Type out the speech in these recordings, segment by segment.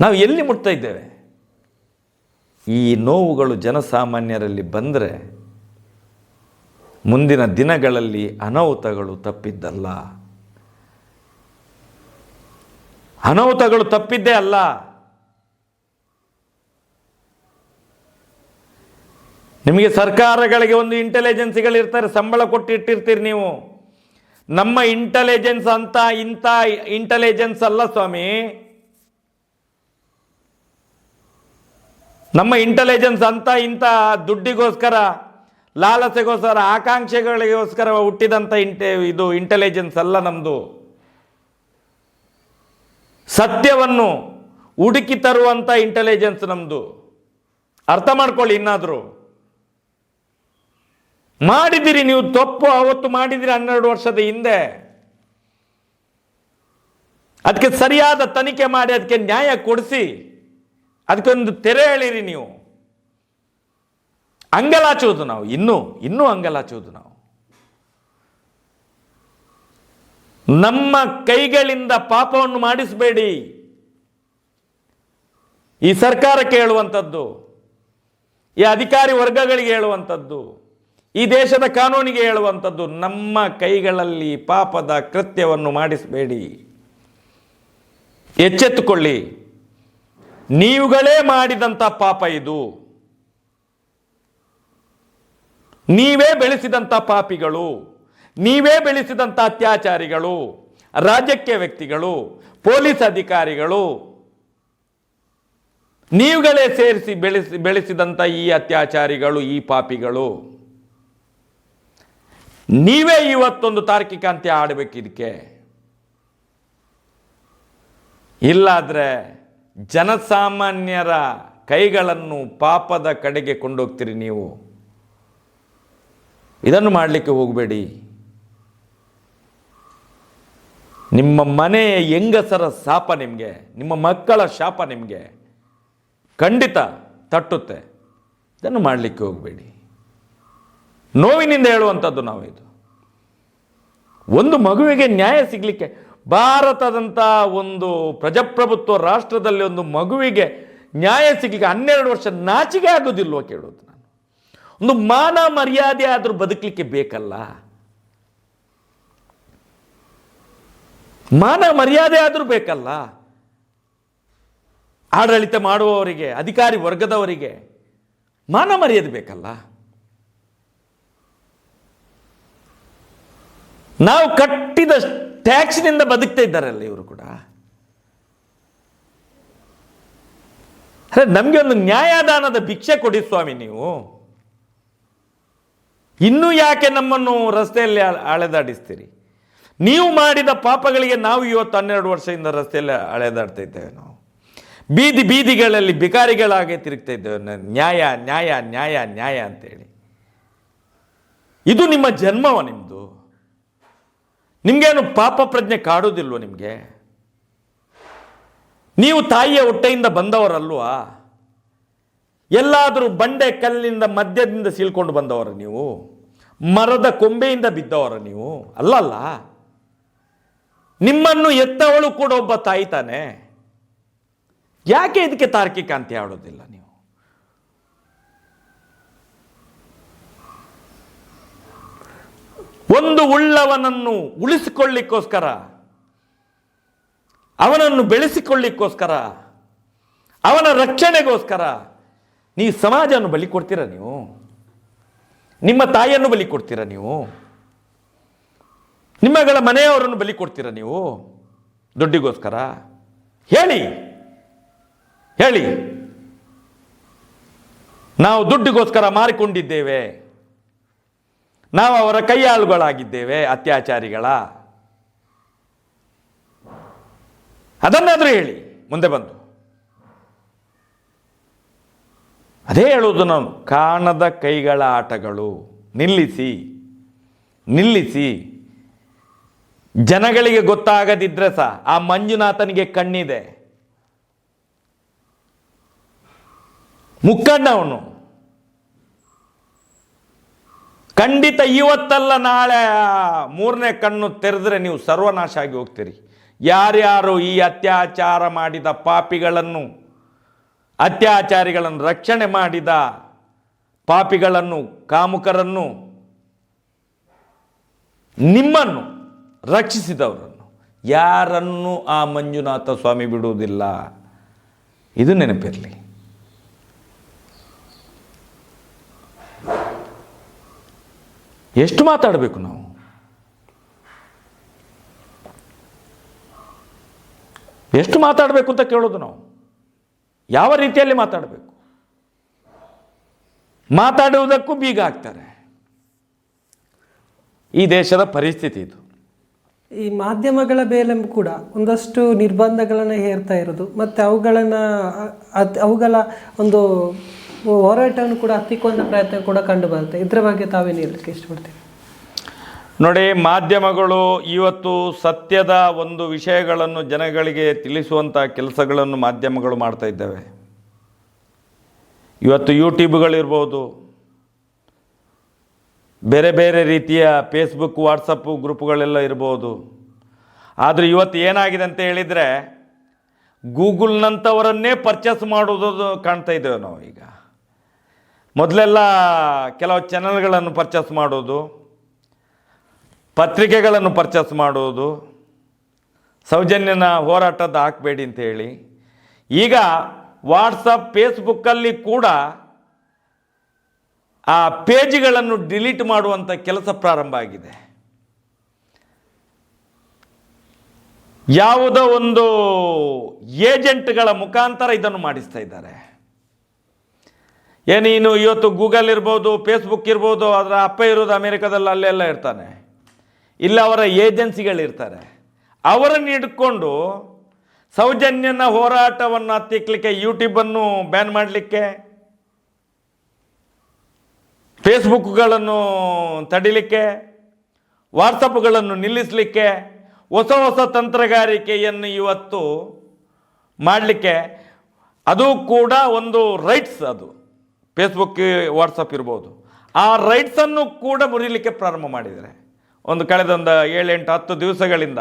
ನಾವು ಎಲ್ಲಿ ಮುಟ್ತಾ ಇದ್ದೇವೆ? ಈ ನೋವುಗಳು ಜನಸಾಮಾನ್ಯರಲ್ಲಿ ಬಂದರೆ ಮುಂದಿನ ದಿನಗಳಲ್ಲಿ ಅನಾಹುತಗಳು ತಪ್ಪಿದ್ದಲ್ಲ. ಅನಾಹುತಗಳು ತಪ್ಪಿದ್ದೇ ಅಲ್ಲ. ನಿಮಗೆ ಸರ್ಕಾರಗಳಿಗೆ ಒಂದು ಇಂಟೆಲಿಜೆನ್ಸಿಗಳು ಇರ್ತಾರೆ ಸಂಬಳ ಕೊಟ್ಟು ಇಟ್ಟಿರ್ತೀರಿ ನೀವು. ನಮ್ಮ ಇಂಟೆಲಿಜೆನ್ಸ್ ಅಂತ ಇಂಥ ಇಂಟೆಲಿಜೆನ್ಸ್ ಅಲ್ಲ ಸ್ವಾಮಿ. ನಮ್ಮ ಇಂಟೆಲಿಜೆನ್ಸ್ ಅಂತ ಇಂಥ ದುಡ್ಡಿಗೋಸ್ಕರ, ಲಾಲಸೆಗೋಸ್ಕರ, ಆಕಾಂಕ್ಷೆಗಳಿಗೋಸ್ಕರ ಹುಟ್ಟಿದಂಥ ಇಂಟೆ, ಇದು ಇಂಟೆಲಿಜೆನ್ಸ್ ಅಲ್ಲ ನಮ್ಮದು ಸತ್ಯವನ್ನು ಹುಡುಕಿ ತರುವಂಥ ಇಂಟೆಲಿಜೆನ್ಸ್ ನಮ್ಮದು ಅರ್ಥ ಮಾಡ್ಕೊಳ್ಳಿ ಇನ್ನಾದರೂ. ಮಾಡಿದಿರಿ, ನೀವು ತಪ್ಪು ಅವತ್ತು ಮಾಡಿದಿರಿ ಹನ್ನೆರಡು ವರ್ಷದ ಹಿಂದೆ. ಅದಕ್ಕೆ ಸರಿಯಾದ ತನಿಖೆ ಮಾಡಿ, ಅದಕ್ಕೆ ನ್ಯಾಯ ಕೊಡಿಸಿ, ಅದಕ್ಕೊಂದು ತೆರೆ ಎಳಿರಿ ನೀವು. ಅಂಗಲಾಚುವುದು ನಾವು, ಇನ್ನೂ ಇನ್ನೂ ಅಂಗಲಾಚುವುದು ನಾವು. ನಮ್ಮ ಕೈಗಳಿಂದ ಪಾಪವನ್ನು ಮಾಡಿಸಬೇಡಿ. ಈ ಸರ್ಕಾರಕ್ಕೆ ಹೇಳುವಂಥದ್ದು, ಈ ಅಧಿಕಾರಿ ವರ್ಗಗಳಿಗೆ ಹೇಳುವಂಥದ್ದು ಈ ದೇಶದ ಕಾನೂನಿಗೆ ಹೇಳುವಂಥದ್ದು, ನಮ್ಮ ಕೈಗಳಲ್ಲಿ ಪಾಪದ ಕೃತ್ಯವನ್ನು ಮಾಡಿಸಬೇಡಿ. ಎಚ್ಚೆತ್ತುಕೊಳ್ಳಿ. ನೀವುಗಳೇ ಮಾಡಿದಂಥ ಪಾಪ ಇದು. ನೀವೇ ಬೆಳೆಸಿದಂಥ ಪಾಪಿಗಳು. ನೀವೇ ಬೆಳೆಸಿದಂಥ ಅತ್ಯಾಚಾರಿಗಳು. ರಾಜಕೀಯ ವ್ಯಕ್ತಿಗಳು, ಪೊಲೀಸ್ ಅಧಿಕಾರಿಗಳು. ನೀವುಗಳೇ ಸೇರಿಸಿ ಬೆಳೆಸಿ, ಬೆಳೆಸಿದಂಥ ಈ ಅತ್ಯಾಚಾರಿಗಳು, ಈ ಪಾಪಿಗಳು. ನೀವೇ ಇವತ್ತೊಂದು ತಾರ್ಕಿಕ ಅಂತ್ಯ ಆಡಬೇಕು ಇದಕ್ಕೆ. ಇಲ್ಲಾದ್ರೆ ಜನಸಾಮಾನ್ಯರ ಕೈಗಳನ್ನು ಪಾಪದ ಕಡೆಗೆ ಕೊಂಡೋಗ್ತೀರಿ ನೀವು. ಇದನ್ನು ಮಾಡಲಿಕ್ಕೆ ಹೋಗಬೇಡಿ. ನಿಮ್ಮ ಮನೆಯ ಹೆಂಗಸರ ಶಾಪ ನಿಮಗೆ, ನಿಮ್ಮ ಮಕ್ಕಳ ಶಾಪ ನಿಮಗೆ ಖಂಡಿತ ತಟ್ಟುತ್ತೆ. ಇದನ್ನು ಮಾಡಲಿಕ್ಕೆ ಹೋಗಬೇಡಿ. ನೋವಿನಿಂದ ಹೇಳುವಂಥದ್ದು ನಾವು ಇದು ಒಂದು ಮಗುವಿಗೆ ನ್ಯಾಯ ಸಿಗಲಿಕ್ಕೆ ಭಾರತದಂಥ ಒಂದು ಪ್ರಜಾಪ್ರಭುತ್ವ ರಾಷ್ಟ್ರದಲ್ಲಿ ಒಂದು ಮಗುವಿಗೆ ನ್ಯಾಯ ಸಿಗಲಿಕ್ಕೆ ಹನ್ನೆರಡು ವರ್ಷ ನಾಚಿಕೆ ಆಗೋದಿಲ್ವ ಕೇಳೋದು ನಾನು. ಒಂದು ಮಾನ ಮರ್ಯಾದೆ ಆದರೂ ಬದುಕಲಿಕ್ಕೆ ಬೇಕಲ್ಲ. ಮಾನ ಮರ್ಯಾದೆ ಆದರೂ ಬೇಕಲ್ಲ. ಆಡಳಿತ ಮಾಡುವವರಿಗೆ, ಅಧಿಕಾರಿ ವರ್ಗದವರಿಗೆ ಮಾನ ಮರ್ಯಾದೆ ಬೇಕಲ್ಲ. ನಾವು ಕಟ್ಟಿದ ಟ್ಯಾಕ್ಸ್ನಿಂದ ಬದುಕ್ತಾ ಇದ್ದಾರಲ್ಲ ಇವರು ಕೂಡ. ಅರೆ, ನಮಗೆ ಒಂದು ನ್ಯಾಯದಾನದ ಭಿಕ್ಷೆ ಕೊಡಿ ಸ್ವಾಮಿ ನೀವು. ಇನ್ನೂ ಯಾಕೆ ನಮ್ಮನ್ನು ರಸ್ತೆಯಲ್ಲಿ ಅಳ- ಅಳೆದಾಡಿಸ್ತೀರಿ? ನೀವು ಮಾಡಿದ ಪಾಪಗಳಿಗೆ ನಾವು ಇವತ್ತು ಹನ್ನೆರಡು ವರ್ಷದಿಂದ ರಸ್ತೆಯಲ್ಲಿ ಅಳೆದಾಡ್ತಾ ಇದ್ದೇವೆ ನಾವು. ಬೀದಿ ಬೀದಿಗಳಲ್ಲಿ ಬಿಕಾರಿಗಳಾಗಿ ತಿರುಗ್ತಾ ಇದ್ದೇವೆ ನ್ಯಾಯ ನ್ಯಾಯ ನ್ಯಾಯ ನ್ಯಾಯ ಅಂತೇಳಿ. ಇದು ನಿಮ್ಮ ಜನ್ಮವ ನಿಮ್ಮದು ನಿಮಗೇನು ಪಾಪ ಪ್ರಜ್ಞೆ ಕಾಡೋದಿಲ್ವ ನಿಮಗೆ? ನೀವು ತಾಯಿಯ ಹೊಟ್ಟೆಯಿಂದ ಬಂದವರಲ್ವಾ? ಎಲ್ಲಾದರೂ ಬಂಡೆ ಕಲ್ಲಿನಿಂದ ಮಧ್ಯದಿಂದ ಸೀಳ್ಕೊಂಡು ಬಂದವರ ನೀವು? ಮರದ ಕೊಂಬೆಯಿಂದ ಬಿದ್ದವರ ನೀವು? ಅಲ್ಲಲ್ಲ ನಿಮ್ಮನ್ನು ಎತ್ತವಳು ಕೂಡ ಒಬ್ಬ ತಾಯಿ ತಾನೆ. ಯಾಕೆ ಇದಕ್ಕೆ ತಾರ್ಕಿಕ ಅಂತ ಆಡೋದಿಲ್ಲ ನೀವು? ಒಂದು ಉಳ್ಳವನನ್ನು ಉಳಿಸಿಕೊಳ್ಳಿಕ್ಕೋಸ್ಕರ, ಅವನನ್ನು ಬೆಳೆಸಿಕೊಳ್ಳಿಕ್ಕೋಸ್ಕರ, ಅವನ ರಕ್ಷಣೆಗೋಸ್ಕರ ನೀವು ಸಮಾಜವನ್ನು ಬಲಿ ಕೊಡ್ತೀರಾ ನೀವು? ನಿಮ್ಮ ತಾಯಿಯನ್ನು ಬಲಿ ಕೊಡ್ತೀರಾ ನೀವು? ನಿಮ್ಮಗಳ ಮನೆಯವರನ್ನು ಬಲಿ ಕೊಡ್ತೀರಾ ನೀವು? ದುಡ್ಡಿಗೋಸ್ಕರ? ಹೇಳಿ ಹೇಳಿ. ನಾವು ದುಡ್ಡಿಗೋಸ್ಕರ ಮಾರಿಕೊಂಡಿದ್ದೇವೆ. ನಾವು ಅವರ ಕೈಯಾಳುಗಳಾಗಿದ್ದೇವೆ, ಅತ್ಯಾಚಾರಿಗಳ. ಅದನ್ನಾದರೂ ಹೇಳಿ, ಮುಂದೆ ಬಂದು. ಅದೇ ಹೇಳುವುದು ನಾನು, ಕಾಣದ ಕೈಗಳ ಆಟಗಳು. ನಿಲ್ಲಿಸಿ ನಿಲ್ಲಿಸಿ. ಜನಗಳಿಗೆ ಗೊತ್ತಾಗದಿದ್ರೆ ಸಹ, ಆ ಮಂಜುನಾಥನಿಗೆ ಕಣ್ಣಿದೆ. ಮುಕ್ಕಣ್ಣ ಅವನು ಖಂಡಿತ ಇವತ್ತಲ್ಲ, ನಾಳೆ ಮೂರನೇ ಕಣ್ಣು ತೆರೆದ್ರೆ ನೀವು ಸರ್ವನಾಶ ಆಗಿ ಹೋಗ್ತೀರಿ. ಯಾರ್ಯಾರು ಈ ಅತ್ಯಾಚಾರ ಮಾಡಿದ ಪಾಪಿಗಳನ್ನು, ಅತ್ಯಾಚಾರಿಗಳನ್ನು ರಕ್ಷಣೆ ಮಾಡಿದ ಪಾಪಿಗಳನ್ನು, ಕಾಮುಕರನ್ನು, ನಿಮ್ಮನ್ನು ರಕ್ಷಿಸಿದವರನ್ನು, ಯಾರನ್ನು ಆ ಮಂಜುನಾಥ ಸ್ವಾಮಿ ಬಿಡುವುದಿಲ್ಲ. ಇದು ನೆನಪಿರಲಿ. ಎಷ್ಟು ಮಾತಾಡಬೇಕು ನಾವು? ಎಷ್ಟು ಮಾತಾಡಬೇಕು ಅಂತ ಕೇಳೋದು ನಾವು? ಯಾವ ರೀತಿಯಲ್ಲಿ ಮಾತಾಡಬೇಕು? ಮಾತಾಡುವುದಕ್ಕೂ ಬೀಗ ಹಾಕ್ತಾರೆ. ಈ ದೇಶದ ಪರಿಸ್ಥಿತಿ ಇದು. ಈ ಮಾಧ್ಯಮಗಳ ಮೇಲೆ ಕೂಡ ಒಂದಷ್ಟು ನಿರ್ಬಂಧಗಳನ್ನು ಹೇರ್ತಾ ಇರೋದು, ಮತ್ತು ಅವುಗಳನ್ನು ಅವುಗಳ ಒಂದು ಹೋರಾಟವನ್ನು ಕೂಡ ಹತ್ತಿಕೊಂಡ ಪ್ರಯತ್ನ ಕೂಡ ಕಂಡು ಬರುತ್ತೆ. ಇದರ ಬಗ್ಗೆ ತಾವೇನು ಹೇಳಲಿಕ್ಕೆ ಇಷ್ಟಪಡ್ತೀವಿ ನೋಡಿ, ಮಾಧ್ಯಮಗಳು ಇವತ್ತು ಸತ್ಯದ ಒಂದು ವಿಷಯಗಳನ್ನು ಜನಗಳಿಗೆ ತಿಳಿಸುವಂಥ ಕೆಲಸಗಳನ್ನು ಮಾಧ್ಯಮಗಳು ಮಾಡ್ತಾ ಇದ್ದಾವೆ. ಇವತ್ತು ಯೂಟ್ಯೂಬ್ಗಳಿರ್ಬೋದು, ಬೇರೆ ಬೇರೆ ರೀತಿಯ ಫೇಸ್ಬುಕ್ ವಾಟ್ಸಪ್ಪು ಗ್ರೂಪ್ಗಳೆಲ್ಲ ಇರ್ಬೋದು. ಆದರೆ ಇವತ್ತು ಏನಾಗಿದೆ ಅಂತ ಹೇಳಿದರೆ ಗೂಗಲ್ನಂಥವರನ್ನೇ ಪರ್ಚೇಸ್ ಮಾಡುವುದು ಕಾಣ್ತಾ ಇದ್ದೇವೆ ನಾವು ಈಗ. ಮೊದಲೆಲ್ಲ ಕೆಲವು ಚಾನಲ್ಗಳನ್ನು ಪರ್ಚೇಸ್ ಮಾಡೋದು ಪತ್ರಿಕೆಗಳನ್ನು ಪರ್ಚೇಸ್ ಮಾಡುವುದು, ಸೌಜನ್ಯನ ಹೋರಾಟದ ಹಾಕಬೇಡಿ ಅಂತೇಳಿ ಈಗ ವಾಟ್ಸಪ್ ಫೇಸ್ಬುಕ್ಕಲ್ಲಿ ಕೂಡ ಆ ಪೇಜ್ಗಳನ್ನು ಡಿಲೀಟ್ ಮಾಡುವಂಥ ಕೆಲಸ ಪ್ರಾರಂಭ ಆಗಿದೆ. ಯಾವುದೋ ಒಂದು ಏಜೆಂಟ್ಗಳ ಮುಖಾಂತರ ಇದನ್ನು ಮಾಡಿಸ್ತಾ ಇದ್ದಾರೆ. ಏನೇನು ಇವತ್ತು ಗೂಗಲ್ ಇರ್ಬೋದು ಫೇಸ್ಬುಕ್ ಇರ್ಬೋದು ಅದರ ಅಪ್ಪ ಇರೋದು ಅಮೇರಿಕಾದಲ್ಲಿ ಅಲ್ಲೆಲ್ಲ ಇರ್ತಾನೆ. ಇಲ್ಲ, ಅವರ ಏಜೆನ್ಸಿಗಳಿರ್ತಾರೆ. ಅವರನ್ನು ಹಿಡ್ಕೊಂಡು ಸೌಜನ್ಯನ ಹೋರಾಟವನ್ನು ಹತ್ತಿಕ್ಲಿಕ್ಕೆ ಯೂಟ್ಯೂಬನ್ನು ಬ್ಯಾನ್ ಮಾಡಲಿಕ್ಕೆ ಫೇಸ್ಬುಕ್ಗಳನ್ನು ತಡಿಲಿಕ್ಕೆ ವಾಟ್ಸಪ್ಗಳನ್ನು ನಿಲ್ಲಿಸಲಿಕ್ಕೆ ಹೊಸ ಹೊಸ ತಂತ್ರಗಾರಿಕೆಯನ್ನು ಇವತ್ತು ಮಾಡಲಿಕ್ಕೆ. ಅದು ಕೂಡ ಒಂದು ರೈಟ್ಸ್ ಅದು. ಫೇಸ್ಬುಕ್ ವಾಟ್ಸಪ್ ಇರ್ಬೋದು. ಆ ರೈಟ್ಸನ್ನು ಕೂಡ ಮುರಿಲಿಕ್ಕೆ ಪ್ರಾರಂಭ ಮಾಡಿದ್ದಾರೆ. ಒಂದು ಕಳೆದೊಂದು ಏಳೆಂಟು ಹತ್ತು ದಿವಸಗಳಿಂದ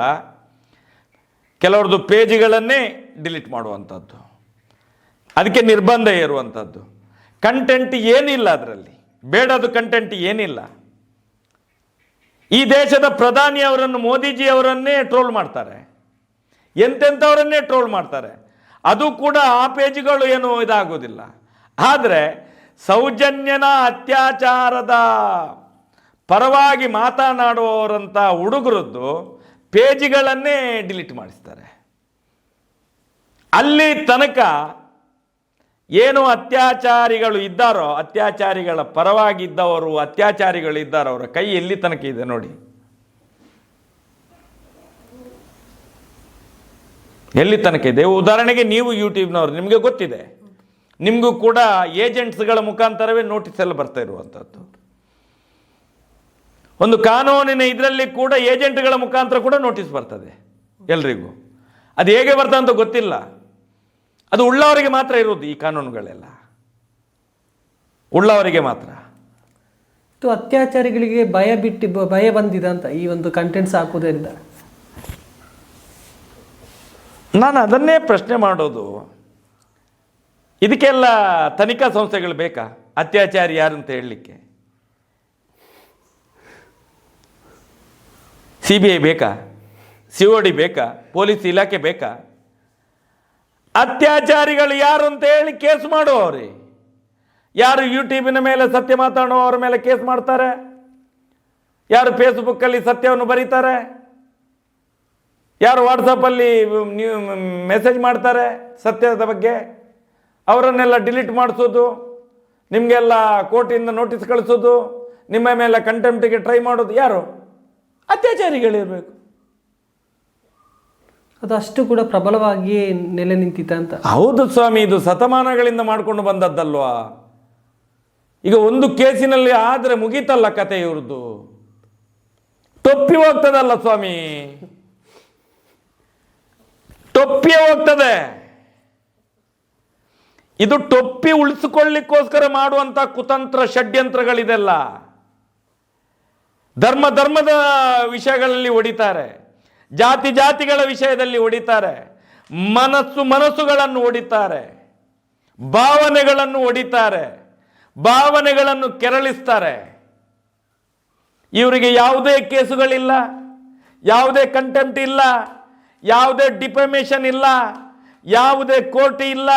ಕೆಲವ್ರದ್ದು ಪೇಜ್ಗಳನ್ನೇ ಡಿಲೀಟ್ ಮಾಡುವಂಥದ್ದು. ಅದಕ್ಕೆ ನಿರ್ಬಂಧ ಇರುವಂಥದ್ದು ಕಂಟೆಂಟ್ ಏನಿಲ್ಲ ಅದರಲ್ಲಿ. ಬೇಡದು ಕಂಟೆಂಟ್ ಏನಿಲ್ಲ. ಈ ದೇಶದ ಪ್ರಧಾನಿ ಅವರನ್ನು, ಮೋದಿಜಿ ಅವರನ್ನೇ ಟ್ರೋಲ್ ಮಾಡ್ತಾರೆ. ಎಂತೆಂಥವರನ್ನೇ ಟ್ರೋಲ್ ಮಾಡ್ತಾರೆ. ಅದು ಕೂಡ ಆ ಪೇಜ್ಗಳು ಏನು ಇದಾಗೋದಿಲ್ಲ. ಆದರೆ ಸೌಜನ್ಯನ ಅತ್ಯಾಚಾರದ ಪರವಾಗಿ ಮಾತನಾಡುವವರಂಥ ಹುಡುಗರದ್ದು ಪೇಜ್ಗಳನ್ನೇ ಡಿಲೀಟ್ ಮಾಡಿಸ್ತಾರೆ. ಅಲ್ಲಿ ತನಕ ಏನು ಅತ್ಯಾಚಾರಿಗಳು ಇದ್ದಾರೋ, ಅತ್ಯಾಚಾರಿಗಳ ಪರವಾಗಿದ್ದವರು, ಅತ್ಯಾಚಾರಿಗಳು ಇದ್ದಾರೋ ಅವರ ಕೈ ಎಲ್ಲಿ ತನಕ ಇದೆ ನೋಡಿ. ಎಲ್ಲಿ ತನಕ ಇದೆ? ಉದಾಹರಣೆಗೆ ನೀವು ಯೂಟ್ಯೂಬ್ನವರು ನಿಮಗೆ ಗೊತ್ತಿದೆ. ನಿಮಗೂ ಕೂಡ ಏಜೆಂಟ್ಸ್ಗಳ ಮುಖಾಂತರವೇ ನೋಟಿಸ್ ಎಲ್ಲ ಬರ್ತಾ ಇರುವಂಥದ್ದು ಒಂದು ಕಾನೂನಿನ ಇದರಲ್ಲಿ ಕೂಡ ಏಜೆಂಟ್ಗಳ ಮುಖಾಂತರ ಕೂಡ ನೋಟಿಸ್ ಬರ್ತದೆ ಎಲ್ರಿಗೂ. ಅದು ಹೇಗೆ ಬರ್ತದೆ ಅಂತ ಗೊತ್ತಿಲ್ಲ. ಅದು ಉಳ್ಳವರಿಗೆ ಮಾತ್ರ ಇರೋದು ಈ ಕಾನೂನುಗಳೆಲ್ಲ. ಉಳ್ಳವರಿಗೆ ಮಾತ್ರ. ಅತ್ಯಾಚಾರಿಗಳಿಗೆ ಭಯ ಬಿಟ್ಟು ಭಯ ಬಂದಿದೆ ಅಂತ ಈ ಒಂದು ಕಂಟೆಂಟ್ಸ್ ಹಾಕುವುದರಿಂದ. ನಾನು ಅದನ್ನೇ ಪ್ರಶ್ನೆ ಮಾಡೋದು. ಇದಕ್ಕೆಲ್ಲ ತನಿಖಾ ಸಂಸ್ಥೆಗಳು ಬೇಕಾ? ಅತ್ಯಾಚಾರಿ ಯಾರು ಅಂತ ಹೇಳಲಿಕ್ಕೆ? ಸಿ ಬಿ ಐ ಬೇಕಾ? ಸಿ ಒ ಡಿ ಬೇಕಾ? ಪೊಲೀಸ್ ಇಲಾಖೆ ಬೇಕಾ? ಅತ್ಯಾಚಾರಿಗಳು ಯಾರು ಅಂತ ಹೇಳಿ ಕೇಸ್ ಮಾಡುವವ್ರಿ. ಯಾರು ಯೂಟ್ಯೂಬಿನ ಮೇಲೆ ಸತ್ಯ ಮಾತಾಡುವವರ ಮೇಲೆ ಕೇಸ್ ಮಾಡ್ತಾರೆ? ಯಾರು ಫೇಸ್ಬುಕ್ಕಲ್ಲಿ ಸತ್ಯವನ್ನು ಬರೀತಾರೆ? ಯಾರು ವಾಟ್ಸಪ್ಪಲ್ಲಿ ಮೆಸೇಜ್ ಮಾಡ್ತಾರೆ ಸತ್ಯದ ಬಗ್ಗೆ? ಅವರನ್ನೆಲ್ಲ ಡಿಲೀಟ್ ಮಾಡಿಸೋದು ನಿಮಗೆಲ್ಲ ಕೋರ್ಟಿಂದ ನೋಟಿಸ್ ಕಳಿಸೋದು ನಿಮ್ಮ ಮೇಲೆ ಕಂಟೆಂಪ್ಟಿಗೆ ಟ್ರೈ ಮಾಡೋದು ಯಾರು? ಅತ್ಯಾಚಾರಿಗಳಿರಬೇಕು. ಅದು ಅಷ್ಟು ಕೂಡ ಪ್ರಬಲವಾಗಿ ನೆಲೆ ನಿಂತಿತ್ತ ಅಂತ. ಹೌದು ಸ್ವಾಮಿ ಇದು ಶತಮಾನಗಳಿಂದ ಮಾಡಿಕೊಂಡು ಬಂದದ್ದಲ್ವಾ? ಈಗ ಒಂದು ಕೇಸಿನಲ್ಲಿ ಆದರೆ ಮುಗೀತಲ್ಲ ಕತೆ ಇವ್ರದ್ದು. ತೊಪ್ಪಿ ಹೋಗ್ತದಲ್ಲ ಸ್ವಾಮಿ. ತೊಪ್ಪಿ ಹೋಗ್ತದೆ ಇದು ಟೊಪ್ಪಿ ಉಳಿಸಿಕೊಳ್ಳಿಕ್ಕೋಸ್ಕರ ಮಾಡುವಂಥ ಕುತಂತ್ರ ಷಡ್ಯಂತ್ರಗಳಿದೆಲ್ಲ. ಧರ್ಮ ಧರ್ಮದ ವಿಷಯಗಳಲ್ಲಿ ಹೊಡಿತಾರೆ ಜಾತಿ ಜಾತಿಗಳ ವಿಷಯದಲ್ಲಿ ಹೊಡಿತಾರೆ ಮನಸ್ಸು ಮನಸ್ಸುಗಳನ್ನು ಹೊಡಿತಾರೆ ಭಾವನೆಗಳನ್ನು ಹೊಡಿತಾರೆ ಭಾವನೆಗಳನ್ನು ಕೆರಳಿಸ್ತಾರೆ. ಇವರಿಗೆ ಯಾವುದೇ ಕೇಸುಗಳಿಲ್ಲ, ಯಾವುದೇ ಕಂಟೆಂಪ್ಟ್ ಇಲ್ಲ, ಯಾವುದೇ ಡಿಫಮೇಷನ್ ಇಲ್ಲ, ಯಾವುದೇ ಕೋರ್ಟ್ ಇಲ್ಲ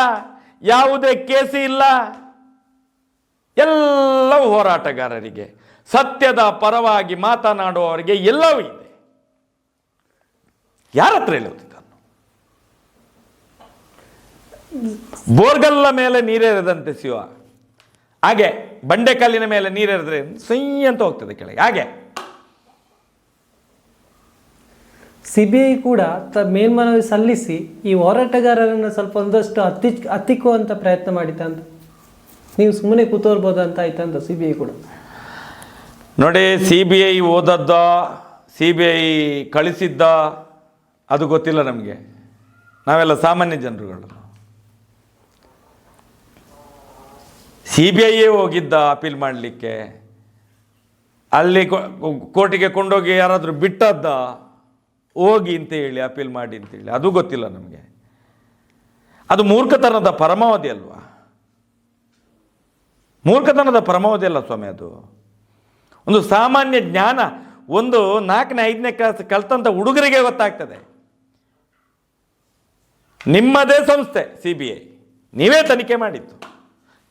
ಯಾವುದೇ ಕೇಸಿ ಇಲ್ಲ. ಎಲ್ಲವೂ ಹೋರಾಟಗಾರರಿಗೆ, ಸತ್ಯದ ಪರವಾಗಿ ಮಾತನಾಡುವವರಿಗೆ ಎಲ್ಲವೂ ಇದೆ. ಯಾರ ಹತ್ರ ಹೇಳೋದು ಇದನ್ನು ಬೋರ್ಗಲ್ಲ ಮೇಲೆ ನೀರೇರದಂತೆ ಶಿವ. ಹಾಗೆ ಬಂಡೆಕಲ್ಲಿನ ಮೇಲೆ ನೀರೆರೆದ್ರೆ ಸೈ ಅಂತ ಹೋಗ್ತದೆ ಕೆಳಗೆ. ಹಾಗೆ ಸಿ ಬಿ ಐ ಕೂಡ ತ ಮೇಲ್ಮನವಿ ಸಲ್ಲಿಸಿ ಈ ಹೋರಾಟಗಾರರನ್ನು ಸ್ವಲ್ಪ ಒಂದಷ್ಟು ಹತ್ತಿ ಹತ್ತಿಕ್ಕುವಂಥ ಪ್ರಯತ್ನ ಮಾಡಿತಂತ ನೀವು ಸುಮ್ಮನೆ ಕೂತೋರ್ಬೋದು ಅಂತ ಆಯ್ತಂತ ಸಿ ಬಿ ಐ ಕೂಡ? ನೋಡಿ ಸಿ ಬಿ ಐ ಓದದ್ದ ಸಿ ಬಿ ಐ ಕಳಿಸಿದ್ದ, ಅದು ಗೊತ್ತಿಲ್ಲ ನಮಗೆ. ನಾವೆಲ್ಲ ಸಾಮಾನ್ಯ ಜನರುಗಳು. ಸಿ ಬಿ ಐಯೇ ಹೋಗಿದ್ದ ಅಪೀಲ್ ಮಾಡಲಿಕ್ಕೆ. ಅಲ್ಲಿ ಕೋರ್ಟಿಗೆ ಕೊಂಡೋಗಿ ಯಾರಾದರೂ ಬಿಟ್ಟದ್ದ ಹೋಗಿ ಅಂತ ಹೇಳಿ ಅಪೀಲ್ ಮಾಡಿ ಅಂತೇಳಿ ಅದು ಗೊತ್ತಿಲ್ಲ ನಮಗೆ. ಅದು ಮೂರ್ಖತನದ ಪರಮಾವಧಿ ಅಲ್ವಾ? ಮೂರ್ಖತನದ ಪರಮಾವಧಿ ಅಲ್ಲ ಸ್ವಾಮಿ ಅದು. ಒಂದು ಸಾಮಾನ್ಯ ಜ್ಞಾನ, ಒಂದು ನಾಲ್ಕನೇ, ಐದನೇ ಕ್ಲಾಸ್ ಕಲ್ತಂತ ಹುಡುಗರಿಗೆ ಗೊತ್ತಾಗ್ತದೆ. ನಿಮ್ಮದೇ ಸಂಸ್ಥೆ, ಸಿ ಬಿ ಐ. ನೀವೇ ತನಿಖೆ ಮಾಡಿದ್ದು.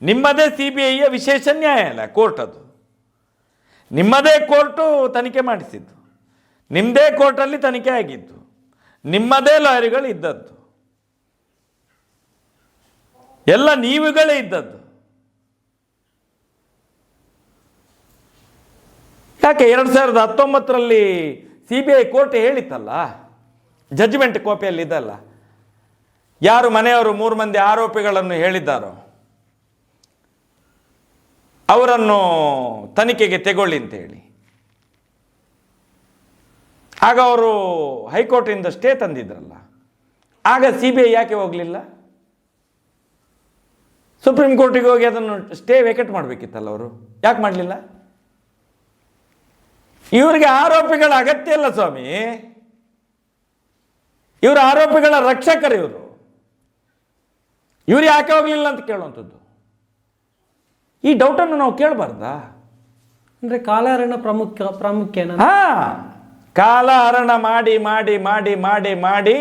ನಿಮ್ಮದೇ ಸಿ ಬಿ ಐಯ ವಿಶೇಷ ನ್ಯಾಯಾಲಯ, ಕೋರ್ಟ್ ಅದು. ನಿಮ್ಮದೇ ಕೋರ್ಟು ತನಿಖೆ ಮಾಡಿಸಿದ್ದು. ನಿಮ್ಮದೇ ಕೋರ್ಟಲ್ಲಿ ತನಿಖೆ ಆಗಿದ್ದು, ನಿಮ್ಮದೇ ಲಾಯರ್ಗಳು ಇದ್ದದ್ದು, ಎಲ್ಲ ನೀವುಗಳೇ ಇದ್ದದ್ದು. ಯಾಕೆ ಎರಡು ಸಾವಿರದ ಹತ್ತೊಂಬತ್ತರಲ್ಲಿ ಸಿ ಬಿ ಐ ಕೋರ್ಟ್ ಹೇಳಿತ್ತಲ್ಲ ಜಜ್ಮೆಂಟ್ ಕಾಪಿಯಲ್ಲಿ ಇದಲ್ಲ, ಯಾರು ಮನೆಯವರು ಮೂರು ಮಂದಿ ಆರೋಪಿಗಳನ್ನು ಹೇಳಿದ್ದಾರೋ, ಅವರನ್ನು ತನಿಖೆಗೆ ತೆಗೊಳ್ಳಿ ಅಂತೇಳಿ. ಆಗ ಅವರು ಹೈಕೋರ್ಟಿಂದ ಸ್ಟೇ ತಂದಿದ್ರಲ್ಲ. ಆಗ ಸಿ ಬಿ ಐ ಯಾಕೆ ಹೋಗಲಿಲ್ಲ? ಸುಪ್ರೀಂ ಕೋರ್ಟಿಗೆ ಹೋಗಿ ಅದನ್ನು ಸ್ಟೇ ವೇಕೆಟ್ ಮಾಡಬೇಕಿತ್ತಲ್ಲ ಅವರು? ಯಾಕೆ ಮಾಡಲಿಲ್ಲ? ಇವರಿಗೆ ಆರೋಪಿಗಳ ಅಗತ್ಯ ಇಲ್ಲ ಸ್ವಾಮಿ. ಇವರು ಆರೋಪಿಗಳ ರಕ್ಷಕರು ಇವರು. ಇವ್ರು ಯಾಕೆ ಹೋಗಲಿಲ್ಲ ಅಂತ ಕೇಳುವಂಥದ್ದು. ಈ ಡೌಟನ್ನು ನಾವು ಕೇಳಬಾರ್ದಾ? ಅಂದರೆ ಕಾಲಹರಣ ಪ್ರಾಮುಖ್ಯ ಪ್ರಾಮುಖ್ಯನ. ಹಾ. ಕಾಲ ಹರಣ ಮಾಡಿ ಮಾಡಿ ಮಾಡಿ ಮಾಡಿ ಮಾಡಿ.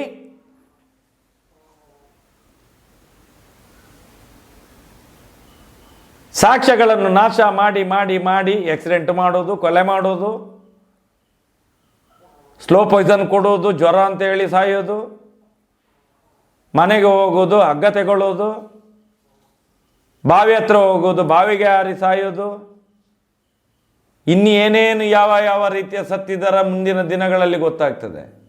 ಸಾಕ್ಷ್ಯಗಳನ್ನು ನಾಶ ಮಾಡಿ ಮಾಡಿ ಮಾಡಿ ಆಕ್ಸಿಡೆಂಟ್ ಮಾಡೋದು, ಕೊಲೆ ಮಾಡೋದು ಸ್ಲೋ ಪಾಯ್ಸನ್ ಕೊಡೋದು, ಜ್ವರ ಅಂತ ಹೇಳಿ ಸಾಯೋದು, ಮನೆಗೆ ಹೋಗೋದು, ಹಗ್ಗ ತಗೊಳ್ಳೋದು, ಬಾವಿ ಹತ್ರ ಹೋಗೋದು, ಬಾವಿಗೆ ಹಾರಿ ಸಾಯೋದು. ಇನ್ನೇನೇನು ಯಾವ ಯಾವ ರೀತಿಯ ಸತ್ತಿದರ ಮುಂದಿನ ದಿನಗಳಲ್ಲಿ ಗೊತ್ತಾಗ್ತದೆ?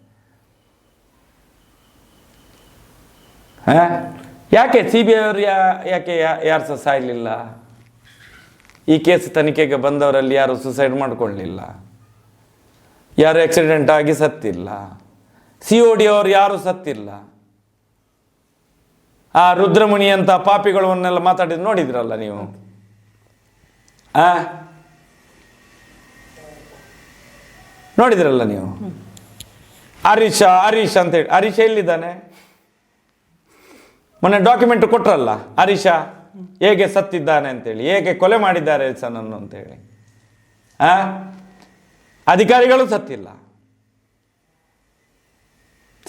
ಯಾಕೆ ಸಿ ಬಿ ಐ ಅವರು ಯಾ, ಯಾಕೆ ಯಾರು ಸಹ ಸಾಯಲಿಲ್ಲ? ಈ ಕೇಸ್ ತನಿಖೆಗೆ ಬಂದವರಲ್ಲಿ ಯಾರು ಸುಸೈಡ್ ಮಾಡ್ಕೊಳ್ಳಲಿಲ್ಲ ಯಾರು ಆಕ್ಸಿಡೆಂಟ್ ಆಗಿ ಸತ್ತಿಲ್ಲ? ಸಿ ಒ ಡಿ ಅವರು ಯಾರು ಸತ್ತಿಲ್ಲ? ಆ ರುದ್ರಮುನಿ ಅಂತ ಪಾಪಿಗಳನ್ನೆಲ್ಲ ಮಾತಾಡಿದ್ ನೋಡಿದ್ರಲ್ಲ ನೀವು? ಆ? ನೋಡಿದ್ರಲ್ಲ ನೀವು? ಹರೀಶ, ಹರೀಶ್ ಅಂತ ಹೇಳಿ. ಹರೀಶ ಎಲ್ಲಿದ್ದಾನೆ? ಮೊನ್ನೆ ಡಾಕ್ಯುಮೆಂಟ್ ಕೊಟ್ರಲ್ಲ, ಹರೀಶ? ಹೇಗೆ ಸತ್ತಿದ್ದಾನೆ ಅಂತೇಳಿ, ಹೇಗೆ ಕೊಲೆ ಮಾಡಿದ್ದಾರೆ ಸನನ್ನು ಅಂತೇಳಿ. ಆ? ಅಧಿಕಾರಿಗಳು ಸತ್ತಿಲ್ಲ.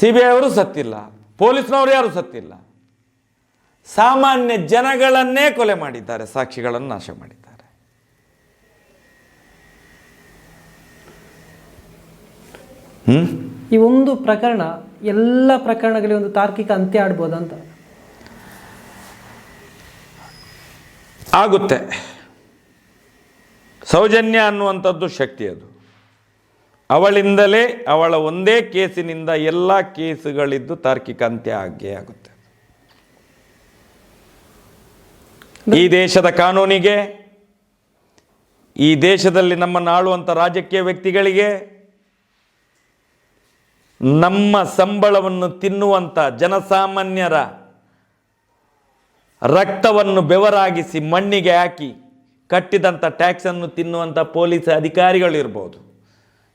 ಸಿ ಬಿ ಐ ಅವರು ಸತ್ತಿಲ್ಲ. ಪೊಲೀಸ್ನವರು ಯಾರು ಸತ್ತಿಲ್ಲ. ಸಾಮಾನ್ಯ ಜನಗಳನ್ನೇ ಕೊಲೆ ಮಾಡಿದ್ದಾರೆ, ಸಾಕ್ಷಿಗಳನ್ನು ನಾಶ ಮಾಡಿದ್ದಾರೆ. ಈ ಒಂದು ಪ್ರಕರಣ ಎಲ್ಲ ಪ್ರಕರಣಗಳಿಗೆ ಒಂದು ತಾರ್ಕಿಕ ಅಂತ್ಯ ಆಡ್ಬೋದಂತ. ಆಗುತ್ತೆ. ಸೌಜನ್ಯ ಅನ್ನುವಂಥದ್ದು ಶಕ್ತಿ ಅದು. ಅವಳಿಂದಲೇ ಅವಳ ಒಂದೇ ಕೇಸಿನಿಂದ ಎಲ್ಲ ಕೇಸುಗಳಿದ್ದು ತಾರ್ಕಿಕ ಅಂತ್ಯ ಆಗೇ ಆಗುತ್ತೆ. ಈ ದೇಶದ ಕಾನೂನಿಗೆ ಈ ದೇಶದಲ್ಲಿ ನಮ್ಮನ್ನು ಆಳುವಂಥ ರಾಜಕೀಯ ವ್ಯಕ್ತಿಗಳಿಗೆ ನಮ್ಮ ಸಂಬಳವನ್ನು ತಿನ್ನುವಂಥ ಜನಸಾಮಾನ್ಯರ ರಕ್ತವನ್ನು ಬೆವರಾಗಿಸಿ ಮಣ್ಣಿಗೆ ಹಾಕಿ ಕಟ್ಟಿದಂಥ ಟ್ಯಾಕ್ಸನ್ನು ತಿನ್ನುವಂಥ ಪೊಲೀಸ್ ಅಧಿಕಾರಿಗಳಿರ್ಬೋದು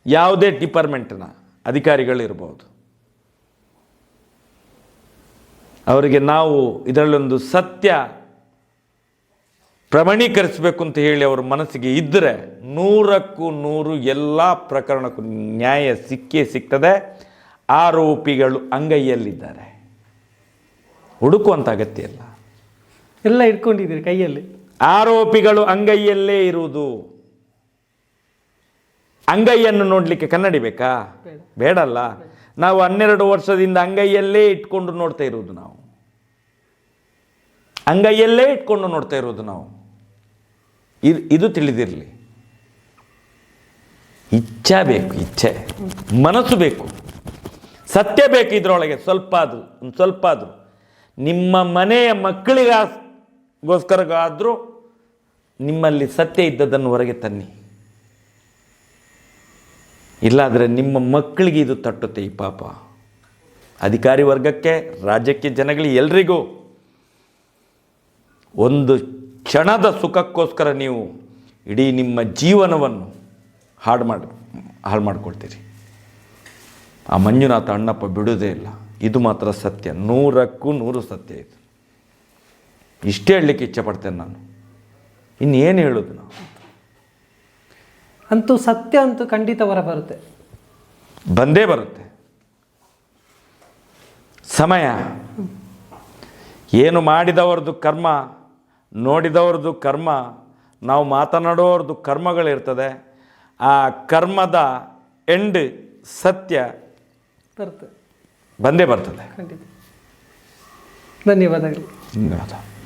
ಯಾವುದೇ ಡಿಪಾರ್ಟ್ಮೆಂಟ್ನ ಅಧಿಕಾರಿಗಳಿರ್ಬೋದು ಅವರಿಗೆ ನಾವು ಇದರಲ್ಲೊಂದು ಸತ್ಯ ಪ್ರಮಾಣೀಕರಿಸಬೇಕು ಅಂತ ಹೇಳಿ ಅವ್ರ ಮನಸ್ಸಿಗೆ ಇದ್ದರೆ ನೂರಕ್ಕೂ ನೂರು ಎಲ್ಲ ಪ್ರಕರಣಕ್ಕೂ ನ್ಯಾಯ ಸಿಕ್ಕೇ ಸಿಗ್ತದೆ. ಆರೋಪಿಗಳು ಅಂಗೈಯಲ್ಲಿದ್ದಾರೆ. ಹುಡುಕುವಂಥ ಅಗತ್ಯ ಇಲ್ಲ. ಎಲ್ಲ ಇಟ್ಕೊಂಡಿದ್ದೀರಿ ಕೈಯಲ್ಲಿ. ಆರೋಪಿಗಳು ಅಂಗೈಯಲ್ಲೇ ಇರುವುದು. ಅಂಗೈಯನ್ನು ನೋಡಲಿಕ್ಕೆ ಕನ್ನಡಿ ಬೇಕಾ? ಬೇಡಲ್ಲ. ನಾವು ಹನ್ನೆರಡು ವರ್ಷದಿಂದ ಅಂಗೈಯಲ್ಲೇ ಇಟ್ಕೊಂಡು ನೋಡ್ತಾ ಇರುವುದು ನಾವು. ಅಂಗೈಯಲ್ಲೇ ಇಟ್ಕೊಂಡು ನೋಡ್ತಾ ಇರೋದು ನಾವು. ಇದು ಇದು ತಿಳಿದಿರಲಿ. ಇಚ್ಛೆ ಬೇಕು ಇಚ್ಛೆ. ಮನಸ್ಸು ಬೇಕು. ಸತ್ಯ ಬೇಕು ಇದರೊಳಗೆ ಸ್ವಲ್ಪ ಆದರೂ ಒಂದು ಸ್ವಲ್ಪ ಆದರೂ ನಿಮ್ಮ ಮನೆಯ ಮಕ್ಕಳಿಗೋಸ್ಕರಗಾದರೂ ನಿಮ್ಮಲ್ಲಿ ಸತ್ಯ ಇದ್ದದನ್ನು ಹೊರಗೆ ತನ್ನಿ. ಇಲ್ಲಾದರೆ ನಿಮ್ಮ ಮಕ್ಕಳಿಗೆ ಇದು ತಟ್ಟುತ್ತೆ ಈ ಪಾಪ. ಅಧಿಕಾರಿ ವರ್ಗಕ್ಕೆ, ರಾಜ್ಯಕ್ಕೆ ಜನಗಳಿಗೆ ಎಲ್ರಿಗೂ ಒಂದು ಕ್ಷಣದ ಸುಖಕ್ಕೋಸ್ಕರ ನೀವು ಇಡೀ ನಿಮ್ಮ ಜೀವನವನ್ನು ಹಾಳು ಮಾಡಿ ಹಾಳು ಮಾಡ್ಕೊಳ್ತೀರಿ ಆ ಮಂಜುನಾಥ ಅಣ್ಣಪ್ಪ ಬಿಡುವುದೇ ಇಲ್ಲ. ಇದು ಮಾತ್ರ ಸತ್ಯ. ನೂರಕ್ಕೂ ನೂರು ಸತ್ಯ ಇದು. ಇಷ್ಟೇ ಹೇಳಲಿಕ್ಕೆ ಇಚ್ಛೆ ಪಡ್ತೇನೆ ನಾನು ಇನ್ನೇನು ಹೇಳೋದು ನಾವು? ಅಂತೂ ಸತ್ಯ ಅಂತೂ ಖಂಡಿತ ಹೊರ ಬರುತ್ತೆ ಬಂದೇ ಬರುತ್ತೆ. ಸಮಯ. ಏನು ಮಾಡಿದವರದು ಕರ್ಮ ನೋಡಿದವ್ರದ್ದು ಕರ್ಮ ನಾವು ಮಾತನಾಡೋರ್ದು ಕರ್ಮಗಳಿರ್ತದೆ. ಆ ಕರ್ಮದ ಎಂಡ್ ಸತ್ಯ ಬರುತ್ತೆ ಬಂದೇ ಬರ್ತದೆ. ಖಂಡಿತ. ಧನ್ಯವಾದಗಳು. ಧನ್ಯವಾದ.